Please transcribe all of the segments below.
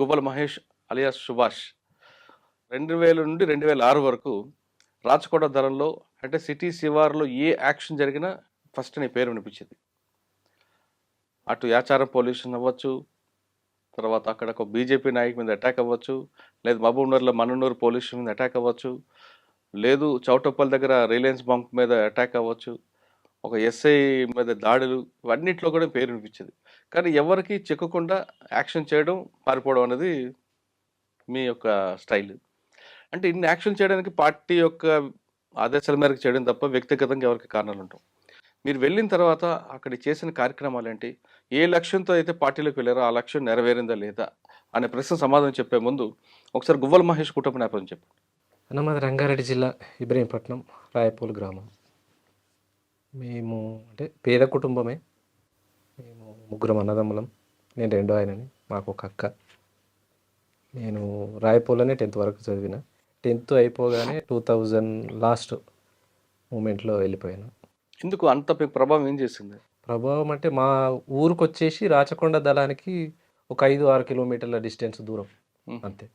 గువ్వల Mahesh alias Subhash. రెండు వేల నుండి రెండు వేల ఆరు వరకు రాచకోట ధరల్లో అంటే సిటీ శివార్లో ఏ యాక్షన్ జరిగినా ఫస్ట్ నీ పేరు వినిపించింది. అటు యాచారం పొల్యూషన్ అవ్వచ్చు తర్వాత అక్కడ ఒక బీజేపీ నాయకు మీద అటాక్ అవ్వచ్చు లేదు మహబూబ్నగర్లో మన్ననూరు పొల్యూషన్ మీద అటాక్ అవ్వచ్చు లేదు చౌటప్పల్ దగ్గర రిలయన్స్ బంక్ మీద అటాక్ అవ్వచ్చు ఒక ఎస్ఐ మీద దాడులు ఇవన్నిట్లో కూడా పేరు వినిపించింది. కానీ ఎవరికి చిక్కకుండా యాక్షన్ చేయడం పారిపోవడం అనేది మీ యొక్క స్టైల్. అంటే ఇన్ని యాక్షన్ చేయడానికి పార్టీ యొక్క ఆదేశాల మేరకు చేయడం తప్ప వ్యక్తిగతంగా ఎవరికి కారణాలు ఉంటాం మీరు వెళ్ళిన తర్వాత అక్కడ చేసిన కార్యక్రమాలు ఏంటి? ఏ లక్ష్యంతో అయితే పార్టీలోకి వెళ్ళారో ఆ లక్ష్యం నెరవేరిందా లేదా అనే ప్రశ్న సమాధానం చెప్పే ముందు ఒకసారి గువ్వల మహేష్ కుటుంబ నేపథ్యం చెప్పండి అన్నమాది రంగారెడ్డి జిల్లా ఇబ్రహీంపట్నం రాయపూల్ గ్రామం. మేము అంటే పేద కుటుంబమే. ముగ్గురం అన్నదమ్ములం. నేను రెండో ఆయనని మాకు ఒక అక్క. నేను రాయపూల్లోనే టెన్త్ వరకు చదివిన. టెన్త్ అయిపోగానే టూ థౌజండ్ లాస్ట్ మూమెంట్లో వెళ్ళిపోయాను. ఎందుకు అంత ప్రభావం ఏం చేసింది? ప్రభావం అంటే మా ఊరికి వచ్చేసి రాచకొండ దళానికి ఒక ఐదు ఆరు కిలోమీటర్ల డిస్టెన్స్ దూరం. అంతే.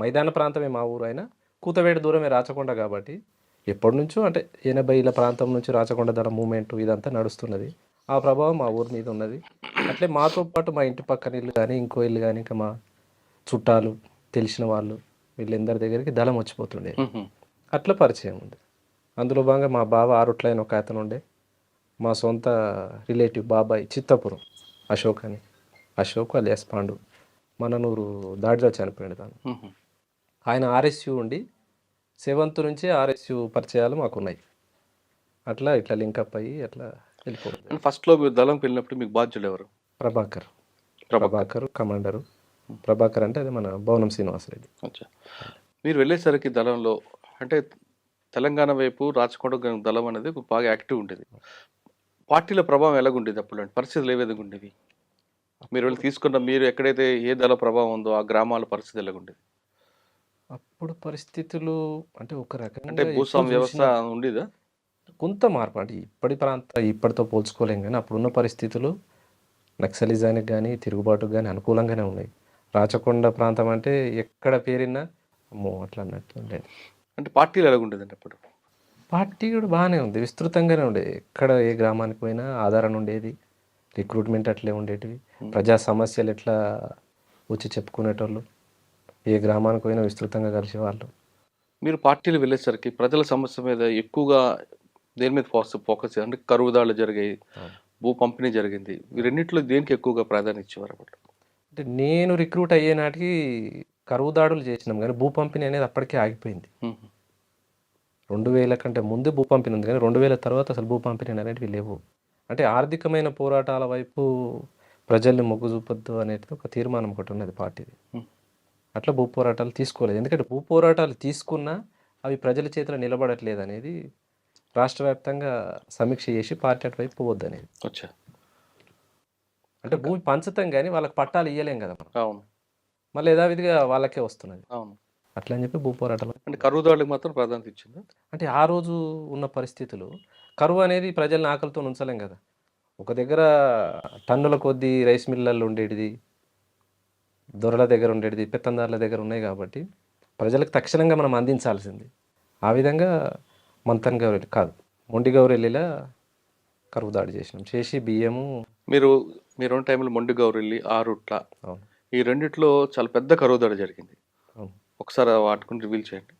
మైదాన ప్రాంతమే మా ఊరు అయినా కూతవేడు దూరమే రాచకొండ కాబట్టి ఎప్పటి నుంచో అంటే ఎనభైల ప్రాంతం నుంచి రాచకొండ దళ మూమెంట్ ఇదంతా నడుస్తున్నది. ఆ ప్రభావం మా ఊరి మీద ఉన్నది. అట్లే మాతో పాటు మా ఇంటి పక్కన ఇల్లు కానీ ఇంకో ఇల్లు కానీ ఇంకా మా చుట్టాలు తెలిసిన వాళ్ళు వీళ్ళందరి దగ్గరికి దళం వచ్చిపోతుండే. అట్లా పరిచయం ఉంది. అందులో భాగంగా మా బావ ఆరుట్లైన ఒక అతను ఉండే. మా సొంత రిలేటివ్ బాబాయ్ చిత్తపురం అశోక్ అని. అశోక్ అలియాస్ పాండు. మననూరు దాడిలో చనిపోయాడు తాను. ఆయన ఆర్ఎస్యు ఉండి సెవెంత్ నుంచి ఆర్ఎస్యు పరిచయాలు మాకున్నాయి. అట్లా ఇట్లా లింకప్ అయ్యి అట్లా వెళ్ళిపోతుంది ఫస్ట్లో మీరు దళంకి వెళ్ళినప్పుడు మీకు బాధ్యులు ఎవరు? ప్రభాకర్. ప్రభాకర్. కమాండరు. ప్రభాకర్ అంటే అది మన భవనం శ్రీనివాసరెడ్డి మీరు వెళ్ళేసరికి దళంలో అంటే తెలంగాణ వైపు రాచకొండ దళం అనేది బాగా యాక్టివ్ ఉండేది. పార్టీల ప్రభావం ఎలాగుండేది అప్పుడు? అంటే పరిస్థితులు ఏ విధంగా ఉండేవి? మీరు వెళ్ళి తీసుకున్న మీరు ఎక్కడైతే ఏ దళ ప్రభావం ఉందో ఆ గ్రామాల పరిస్థితి ఎలాగుండేది? అప్పుడు పరిస్థితులు అంటే ఒక రకంగా అంటే భూస్వామ్య వ్యవస్థ ఉండేదా? కొంత మార్పు అంటే ఇప్పటి ప్రాంత ఇప్పటితో పోల్చుకోలేం కానీ అప్పుడున్న పరిస్థితులు నక్సలిజానికి కానీ తిరుగుబాటుకు కానీ అనుకూలంగానే ఉన్నాయి. రాచకొండ ప్రాంతం అంటే ఎక్కడ పేరినా అమ్మో అట్లా అన్నట్టు ఉండేది అంటే పార్టీలు ఎలాగుండేదండి అప్పుడు? పార్టీ కూడా బాగానే ఉంది విస్తృతంగానే ఉండేది ఎక్కడ ఏ గ్రామానికి పోయినా ఆధారణ ఉండేది రిక్రూట్మెంట్ అట్లే ఉండేటివి. ప్రజా సమస్యలు ఎట్లా వచ్చి చెప్పుకునేటోళ్ళు ఏ గ్రామానికి పోయినా విస్తృతంగా కలిసేవాళ్ళు. మీరు పార్టీలు వెళ్ళేసరికి ప్రజల సమస్య మీద ఎక్కువగా దేని మీద ఫోకస్ ఫోకస్? అంటే కరువు దాడులు జరిగాయి భూ పంపిణీ జరిగింది. రెండిట్లో దేనికి ఎక్కువగా ప్రాధాన్యత ఇచ్చేవారు అప్పుడు అంటే నేను రిక్రూట్ అయ్యే నాటికి కరువు దాడులు చేసినాం కానీ భూ పంపిణీ అనేది అప్పటికే ఆగిపోయింది. రెండు వేల కంటే ముందే భూ పంపిణీ ఉంది కానీ రెండు వేల తర్వాత అసలు భూ పంపిణీ అనేటివి లేవు. అంటే ఆర్థికమైన పోరాటాల వైపు ప్రజల్ని మొగ్గు చూపొద్దు అనేది ఒక తీర్మానం ఒకటి ఉన్నది పార్టీది. అట్లా భూ పోరాటాలు తీసుకోలేదు. ఎందుకంటే భూ పోరాటాలు తీసుకున్నా అవి ప్రజల చేతిలో నిలబడట్లేదు అనేది రాష్ట్ర వ్యాప్తంగా సమీక్ష చేసి పార్టీ అటువైపు పోవద్దు అనేది అంటే భూమి పంచుతాం కానీ వాళ్ళకి పట్టాలు ఇవ్వలేం కదా మనం. అవును. మళ్ళీ యథావిధిగా వాళ్ళకే వస్తున్నది. అవును. అట్లా అని చెప్పి భూ పోరాటాలు. అంటే కరువు దాడులకు మాత్రం ప్రాధాన్యత ఇచ్చిందా? అంటే ఆ రోజు ఉన్న పరిస్థితులు కరువు అనేది ప్రజల్ని ఆకలితో ఉంచలేం కదా. ఒక దగ్గర టన్నుల కొద్దీ రైస్ మిల్లర్లు ఉండేటిది దొరల దగ్గర ఉండేటిది పెత్తందారుల దగ్గర ఉన్నాయి కాబట్టి ప్రజలకు తక్షణంగా మనం అందించాల్సింది. ఆ విధంగా మంతన్ గౌరెల్లి కాదు మొండి గౌరెల్లిలా కరువు దాడి చేసినాం. చేసి బియ్యము మీరు మీరు టైంలో మొండి గౌరెల్లి ఆరుట్ల అవును. ఈ రెండిట్లో చాలా పెద్ద కరువు దాడి జరిగింది. ఒకసారి వాటిని రివీల్ చేయండి.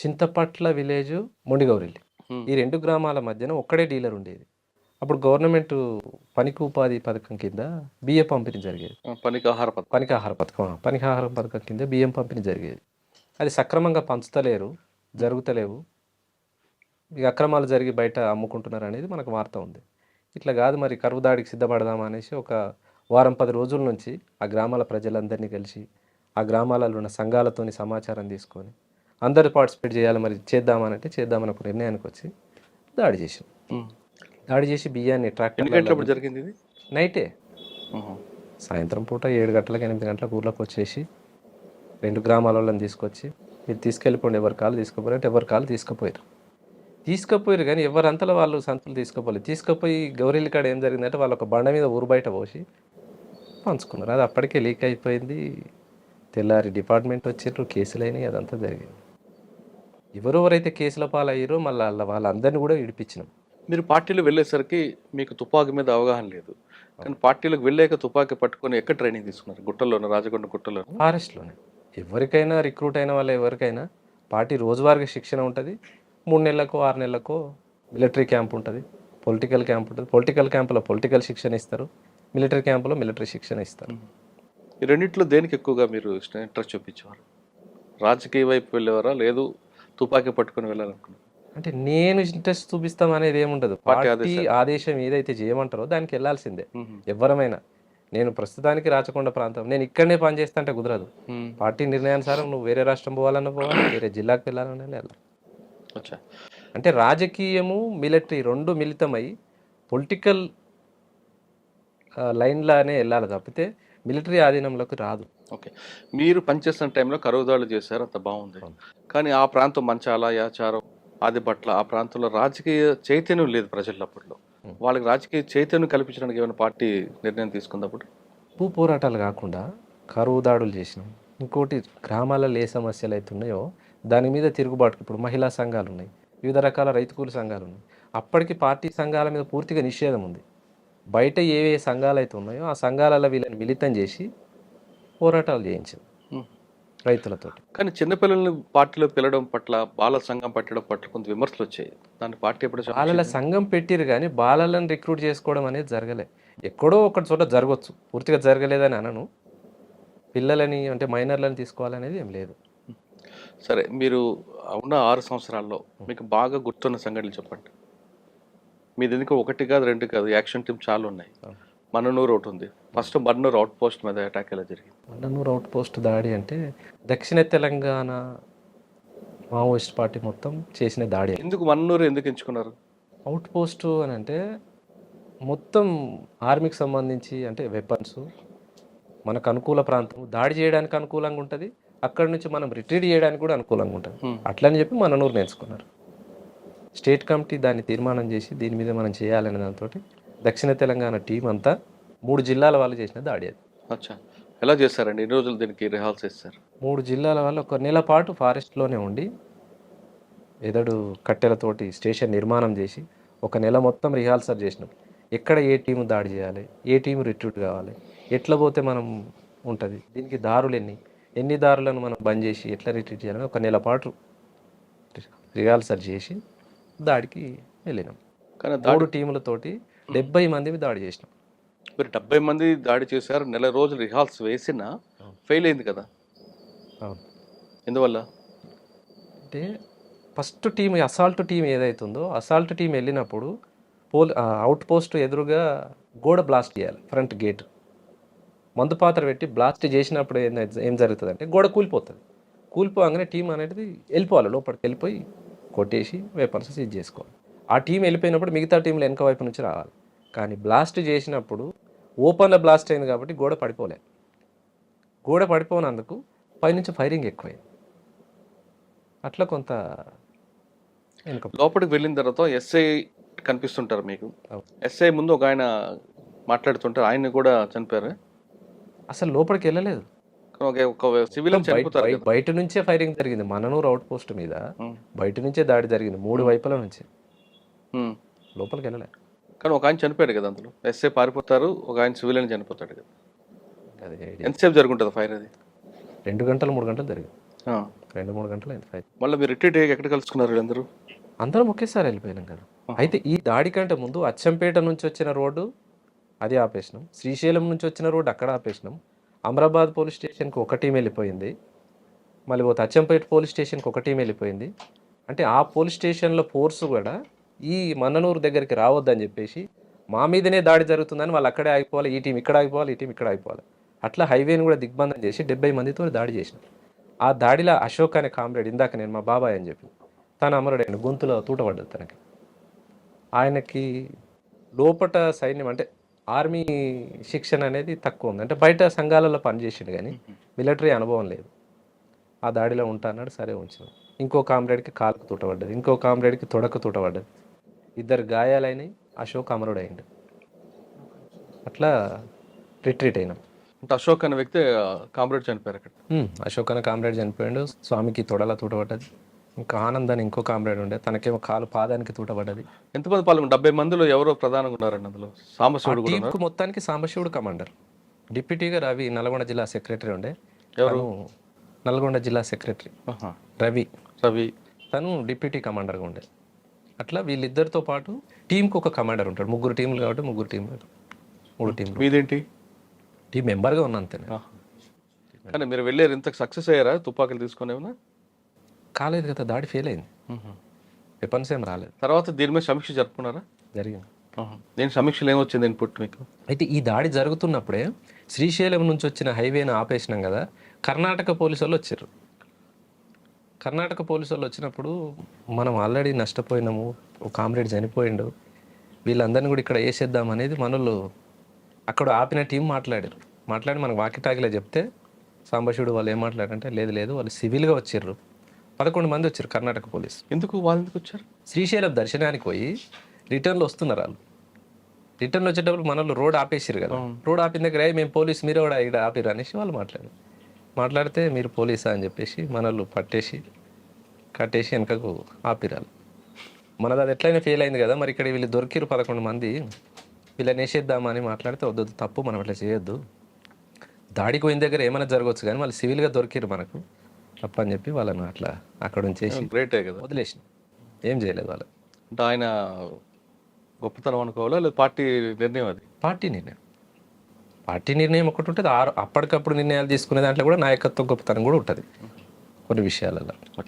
చింతపట్ల విలేజ్ మొండి గౌరెల్లి Hmm. ఈ రెండు గ్రామాల మధ్యన ఒక్కడే డీలర్ ఉండేది. అప్పుడు గవర్నమెంట్ పనికి ఉపాధి పథకం కింద బియ్య పంపిణీ జరిగేది. ఆ, పనికి ఆహార పథకం. పనికి ఆహార పథకం ఆ, పనికి ఆహార పథకం కింద బియ్యం పంపిణీ జరిగేది. అది సక్రమంగా పంచుతలేరు. జరుగుతలేవు. ఇక అక్రమాలు జరిగి బయట అమ్ముకుంటున్నారు అనేది మనకు వార్త ఉంది. ఇట్లా కాదు మరి కరువు దాడికి సిద్ధపడదామా అనేసి ఒక వారం పది రోజుల నుంచి ఆ గ్రామాల ప్రజలందరినీ కలిసి ఆ గ్రామాలలో ఉన్న సంఘాలతోని సమాచారం తీసుకొని అందరూ పార్టిసిపేట్ చేయాలి మరి చేద్దామని అంటే చేద్దామని ఒక నిర్ణయానికి వచ్చి దాడి చేసాం. దాడి చేసి బియ్యాన్ని ట్రాక్టర్ జరిగింది ఇది? నైటే. సాయంత్రం పూట ఏడు గంటలకు ఎనిమిది గంటలకు ఊర్లోకి వచ్చేసి రెండు గ్రామాల వాళ్ళని తీసుకొచ్చి మీరు తీసుకెళ్ళిపోండి ఎవరి కాలు తీసుకుపోయారు అంటే ఎవరి కాలు తీసుకుపోయారు తీసుకుపోయారు కానీ ఎవరంతలో వాళ్ళు సంతులు తీసుకుపోలేదు. తీసుకుపోయి గౌరీల కాడ ఏం జరిగిందంటే వాళ్ళు ఒక బండ మీద ఊరు బయట పోసి పంచుకున్నారు. అది అప్పటికే లీక్ అయిపోయింది. తెల్లారి డిపార్ట్మెంట్ వచ్చిర్రు కేసులు అయినాయి అదంతా జరిగింది. ఎవరెవరైతే కేసుల పాలయ్యారో మళ్ళీ వాళ్ళ వాళ్ళందరినీ కూడా విడిపించినాం. మీరు పార్టీలో వెళ్ళేసరికి మీకు తుపాకీ మీద అవగాహన లేదు. కానీ పార్టీలకు వెళ్ళాక తుపాకీ పట్టుకొని ఎక్కడ ట్రైనింగ్ తీసుకున్నారు? గుట్టల్లోనూ రాజకొండ గుట్టలో ఫారెస్ట్లోనే. ఎవరికైనా రిక్రూట్ అయిన వాళ్ళ ఎవరికైనా పార్టీ రోజువారీగా శిక్షణ ఉంటుంది. మూడు నెలలకో ఆరు నెలలకో మిలిటరీ క్యాంప్ ఉంటుంది. పొలిటికల్ క్యాంప్ ఉంటుంది. పొలిటికల్ క్యాంపులో పొలిటికల్ శిక్షణ ఇస్తారు. మిలిటరీ క్యాంపులో మిలిటరీ శిక్షణ ఇస్తారు. ఈ రెండిట్లో దేనికి ఎక్కువగా మీరు ఇంట్రెస్ట్ చూపించేవారు? రాజకీయ వైపు వెళ్ళేవారా? లేదు తుపాకీ పట్టుకొని వెళ్ళాలనుకున్నారు? అంటే నేను ఇంట్రెస్ట్ చూపిస్తాం అనేది ఏముండదు. పార్టీ ఆదేశం ఏదైతే చేయమంటారో దానికి వెళ్ళాల్సిందే. ఎవరమైనా. నేను ప్రస్తుతానికి రాచకొండ ప్రాంతం. నేను ఇక్కడనే పని చేస్తా అంటే కుదరదు. పార్టీ నిర్ణయానుసారం నువ్వు వేరే రాష్ట్రం పోవాలన్నా పోవాలి వేరే జిల్లాకు వెళ్ళాలన్నా వెళ్ళాలి. అంటే రాజకీయము మిలిటరీ రెండు మిళితమై పొలిటికల్ లైన్లానే వెళ్ళాలి తప్పితే మిలిటరీ ఆధీనంలోకి రాదు. ఓకే. మీరు పనిచేస్తున్న టైంలో కరువుదాడులు చేశారు అంత బాగుంది. కానీ ఆ ప్రాంతం మంచాల యాచారం ఆదిపట్ల ఆ ప్రాంతంలో రాజకీయ చైతన్యం లేదు ప్రజల్లో అప్పట్లో. వాళ్ళకి రాజకీయ చైతన్యం కల్పించడానికి ఏమైనా పార్టీ నిర్ణయం తీసుకున్నప్పుడు భూ పోరాటాలు కాకుండా కరువు దాడులు చేసినాం. ఇంకోటి గ్రామాలలో ఏ సమస్యలు అయితే ఉన్నాయో దాని మీద తిరుగుబాటుకి ఇప్పుడు మహిళా సంఘాలు ఉన్నాయి. వివిధ రకాల రైతు కూలి సంఘాలు ఉన్నాయి. అప్పటికి పార్టీ సంఘాల మీద పూర్తిగా నిషేధం ఉంది. బయట ఏ ఏ సంఘాలు అయితే ఉన్నాయో ఆ సంఘాలలో వీళ్ళని మిళితం చేసి పోరాటాలు చేయించింది రైతులతో కానీ చిన్నపిల్లల్ని పార్టీలో పిలవడం పట్ల బాల సంఘం పట్టడం పట్ల కొంత విమర్శలు వచ్చాయి. దాన్ని పార్టీ ఎప్పుడు బాలల సంఘం పెట్టిరు కానీ బాలలను రిక్రూట్ చేసుకోవడం అనేది జరగలే. ఎక్కడో ఒక చోట జరగవచ్చు పూర్తిగా జరగలేదని అనను. పిల్లలని అంటే మైనర్లను తీసుకోవాలనేది ఏం లేదు. సరే మీరు ఉన్న ఆరు సంవత్సరాల్లో మీకు బాగా గుర్తున్న సంఘటనలు చెప్పండి. మీది ఎందుకు ఒకటి కాదు రెండు కాదు యాక్షన్ టీం చాలా ఉన్నాయి. మన్ననూరు ఒకటి ఉంది. ఫస్ట్ మన్నూరు అవుట్ పోస్ట్ మీద అటాక్ ఎలా జరిగింది? మండనూరు అవుట్ పోస్ట్ దాడి అంటే దక్షిణ తెలంగాణ మావోయిస్ట్ పార్టీ మొత్తం చేసిన దాడి. ఎందుకు మన్నూరు ఎందుకు ఎంచుకున్నారు? అవుట్ పోస్ట్ అని అంటే మొత్తం ఆర్మీకి సంబంధించి అంటే వెపన్స్ మనకు అనుకూల ప్రాంతం. దాడి చేయడానికి అనుకూలంగా ఉంటుంది. అక్కడ నుంచి మనం రిట్రీట్ చేయడానికి కూడా అనుకూలంగా ఉంటుంది. అట్లని చెప్పి మననూరు నేర్చుకున్నారు స్టేట్ కమిటీ దాన్ని తీర్మానం చేసి దీని మీద మనం చేయాలనే దాంతో దక్షిణ తెలంగాణ టీం అంతా మూడు జిల్లాల వాళ్ళు చేసిన దాడి అది. అచ్చా. ఎలా చేస్తారండి? ఎన్ని రోజులు దీనికి రిహార్స్ చేస్తారు? మూడు జిల్లాల వాళ్ళు ఒక నెల పాటు ఫారెస్ట్లోనే ఉండి ఎదడు కట్టెలతోటి స్టేషన్ నిర్మాణం చేసి ఒక నెల మొత్తం రిహార్సల్ చేసినాం. ఎక్కడ ఏ టీం దాడి చేయాలి? ఏ టీం రిట్రూట్ కావాలి? ఎట్లా పోతే మనం ఉంటుంది? దీనికి దారులు ఎన్ని? ఎన్ని దారులను మనం బంద్ చేసి ఎట్లా రిట్రీట్ చేయాలని ఒక నెల పాటు రిహార్సల్ చేసి దాడికి వెళ్ళినాం. కానీ దాడి మూడు టీములతోటి డెబ్బై మంది దాడి చేసినాం. మీరు డెబ్బై మంది దాడి చేశారు నెల రోజులు రిహార్స్ వేసినా ఫెయిల్ అయింది కదా? ఎందువల్ల? అంటే ఫస్ట్ టీం అసాల్ట్ టీం ఏదైతుందో అసాల్ట్ టీం వెళ్ళినప్పుడు పోల్ అవుట్ పోస్ట్ ఎదురుగా గోడ బ్లాస్ట్ చేయాలి ఫ్రంట్ గేట్. మందు పాత్ర పెట్టి బ్లాస్ట్ చేసినప్పుడు ఏం ఏం జరుగుతుంది అంటే గోడ కూలిపోతుంది. కూలిపోగానే టీం అనేది వెళ్ళిపోవాలి లోపలికి వెళ్ళిపోయి కొట్టేసి వెపన్స్ సీజ్ చేసుకోవాలి. ఆ టీం వెళ్ళిపోయినప్పుడు మిగతా టీంలు వెనక వైపు నుంచి రావాలి. కానీ బ్లాస్ట్ చేసినప్పుడు ఓపెన్లో బ్లాస్ట్ అయింది కాబట్టి గోడ పడిపోలే. గోడ పడిపోయినందుకు పైనుంచి ఫైరింగ్ ఎక్కువైంది. అట్లా కొంత లోపలికి వెళ్ళిన తర్వాత ఎస్ఐ కనిపిస్తుంటారు మీకు. ఎస్ఐ ముందు ఒక ఆయన మాట్లాడుతుంటారు. ఆయన్ని కూడా చనిపోయారు? అసలు లోపలికి వెళ్ళలేదు. సివిల్ బయట నుంచే ఫైరింగ్ జరిగింది. మననూరు అవుట్ పోస్ట్ మీద. బయట నుంచే దాడి జరిగింది. మూడు వైపుల నుంచి. లోపలికి వెళ్ళలే. కానీ ఒక ఆయన చనిపోయాడు కదా అందులో. ఎస్ఐ పారిపోతారు ఒక ఆయన సివిలియన్ చనిపోతాడు కదా. అది. ఎంతసేపు జరుగుంటుంది ఫైర్ అది? రెండు గంటలు మూడు గంటలు జరిగింది. రెండు మూడు గంటలు అయింది ఫైర్. మళ్ళీ మీరు రిట్రీట్ ఎక్కడ కలుసుకున్నారు వీళ్ళందరూ అందరం? ఒకేసారి వెళ్ళిపోయినాం కదా. అయితే ఈ దాడి కంటే ముందు అచ్చంపేట నుంచి వచ్చిన రోడ్డు అది ఆపేసినాం. శ్రీశైలం నుంచి వచ్చిన రోడ్డు అక్కడ ఆపేసినాం. అమరాబాద్ పోలీస్ స్టేషన్కి ఒక టీం వెళ్ళిపోయింది. మళ్ళీ పోతే అచ్చంపేట పోలీస్ స్టేషన్కి ఒక టీం వెళ్ళిపోయింది. అంటే ఆ పోలీస్ స్టేషన్లో ఫోర్స్ కూడా ఈ మన్ననూరు దగ్గరికి రావద్దని చెప్పేసి మా మీదనే దాడి జరుగుతుందని వాళ్ళు అక్కడే ఆగిపోవాలి ఈ టీం ఇక్కడ ఆగిపోవాలి ఈ టీం ఇక్కడ ఆగిపోవాలి. అట్లా హైవేని కూడా దిగ్బంధం చేసి డెబ్బై మందితో దాడి చేసినారు. ఆ దాడిలో అశోక్ అనే కామ్రేడ్ ఇందాక నేను మా బాబాయ్ అని చెప్పి తన అమరుడైన గొంతులో తూటపడ్డది తనకి. ఆయనకి లోపట సైన్యం అంటే ఆర్మీ శిక్షణ అనేది తక్కువ ఉంది. అంటే బయట సంఘాలలో పనిచేసిండు కానీ మిలిటరీ అనుభవం లేదు. ఆ దాడిలో ఉంటా అన్నాడు సరే ఉంచాం ఇంకో కామ్రేడ్కి కాలుకు తూటపడ్డది ఇంకో కామ్రేడ్కి తొడకు తూటపడ్డది. ఇద్దరు గాయాలైనవి అశోక్ అమరుడైండు అట్లా రిట్రీట్ అయినాం. అంటే అశోక్ అనే వ్యక్తి కామ్రేడ్ చనిపోయారు అక్కడ. అశోక్ అనే కామ్రేడ్ చనిపోయాడు. స్వామికి తొడల తూటపడ్డది. ఇంకా ఆనంద్ అని ఇంకో కామ్రేడ్ ఉండే. తనకేమో కాలు పాదానికి తూటపడ్డది. ఎంతమంది పాల్గొన్నారు? డెబ్బై మందిలో ఎవరో ప్రధానంగా ఉన్నారండి అందులో? సాంబశివుడు కూడా మొత్తానికి సాంబశివుడు కమాండర్. డిప్యూటీగా రవి నల్గొండ జిల్లా సెక్రటరీ ఉండే. ఎవరు? నల్గొండ జిల్లా సెక్రటరీ. రవి. రవి. తను డిప్యూటీ కమాండర్గా ఉండే. అట్లా వీళ్ళిద్దరితో పాటు టీంకి ఒక కమాండర్ ఉంటాడు. ముగ్గురు టీంలు కాబట్టి ముగ్గురు టీంలు మూడు టీంలు మీదేంటి? టీం మెంబర్గా ఉన్నా అంతేనే. కానీ మీరు వెళ్ళారు ఇంత సక్సెస్ అయ్యారా? తుపాకులు తీసుకుని ఏమన్నా? కాలేదు కదా దాడి ఫెయిల్ అయింది. వెపన్స్ ఏం రాలేదు. తర్వాత దీని మీద సమీక్ష జరుపుకున్నారా? జరిగింది. దీని సమీక్షలు ఏమొచ్చింది ఇన్పుట్ మీకు? అయితే ఈ దాడి జరుగుతున్నప్పుడే శ్రీశైలం నుంచి వచ్చిన హైవేని ఆపేసినాం కదా కర్ణాటక పోలీసు వాళ్ళు వచ్చారు. కర్ణాటక పోలీసు వాళ్ళు వచ్చినప్పుడు మనం ఆల్రెడీ నష్టపోయినాము ఒక కామ్రేడ్ చనిపోయిండు వీళ్ళందరినీ కూడా ఇక్కడ వేసేద్దాం అనేది మనోళ్ళు అక్కడ ఆపిన టీం మాట్లాడారు. మాట్లాడి మనకు వాకిటాకిలే చెప్తే సాంబశివుడు వాళ్ళు ఏం మాట్లాడారంటే లేదు లేదు వాళ్ళు సివిల్గా వచ్చారు పదకొండు మంది వచ్చారు కర్ణాటక పోలీసు. ఎందుకు వాళ్ళు ఎందుకు వచ్చారు? శ్రీశైలం దర్శనానికి పోయి రిటర్న్లో వస్తున్నారు వాళ్ళు. రిటర్న్ వచ్చేటప్పుడు మన వాళ్ళు రోడ్ ఆపేసారు కదా. రోడ్ ఆపిన దగ్గర "ఏయ్, మేము పోలీస్ మీరు కూడా ఇక్కడ ఆపిరు అనేసి వాళ్ళు మాట్లాడారు. మాట్లాడితే మీరు పోలీసా అని చెప్పేసి మన వాళ్ళు పట్టేసి కట్టేసి వెనకకు ఆపిరాలు మనది అది ఎట్లయినా ఫెయిల్ అయింది కదా మరి ఇక్కడ వీళ్ళు దొరికిరు పదకొండు మంది. వీళ్ళని వేసేద్దామని మాట్లాడితే వద్దు వద్దు, తప్పు మనం అట్లా చేయొద్దు. దాడికి పోయిన దగ్గర ఏమైనా జరగవచ్చు కానీ వాళ్ళు సివిల్గా దొరికిరు మనకు. తప్పని చెప్పి వాళ్ళని అట్లా అక్కడ ఉంచేసి గ్రేటే కదా. వదిలేసిన. ఏం చేయలేదు వాళ్ళు. అంటే ఆయన గొప్పతనం అనుకోవాలా లేదా పార్టీ నిర్ణయం అది? పార్టీ నిర్ణయం. పార్టీ నిర్ణయం ఒకటి ఉంటుంది. ఆ- అప్పటికప్పుడు నిర్ణయాలు తీసుకునే దాంట్లో కూడా నాయకత్వం గొప్పతనం కూడా ఉంటుంది. కొన్ని విషయాలలో.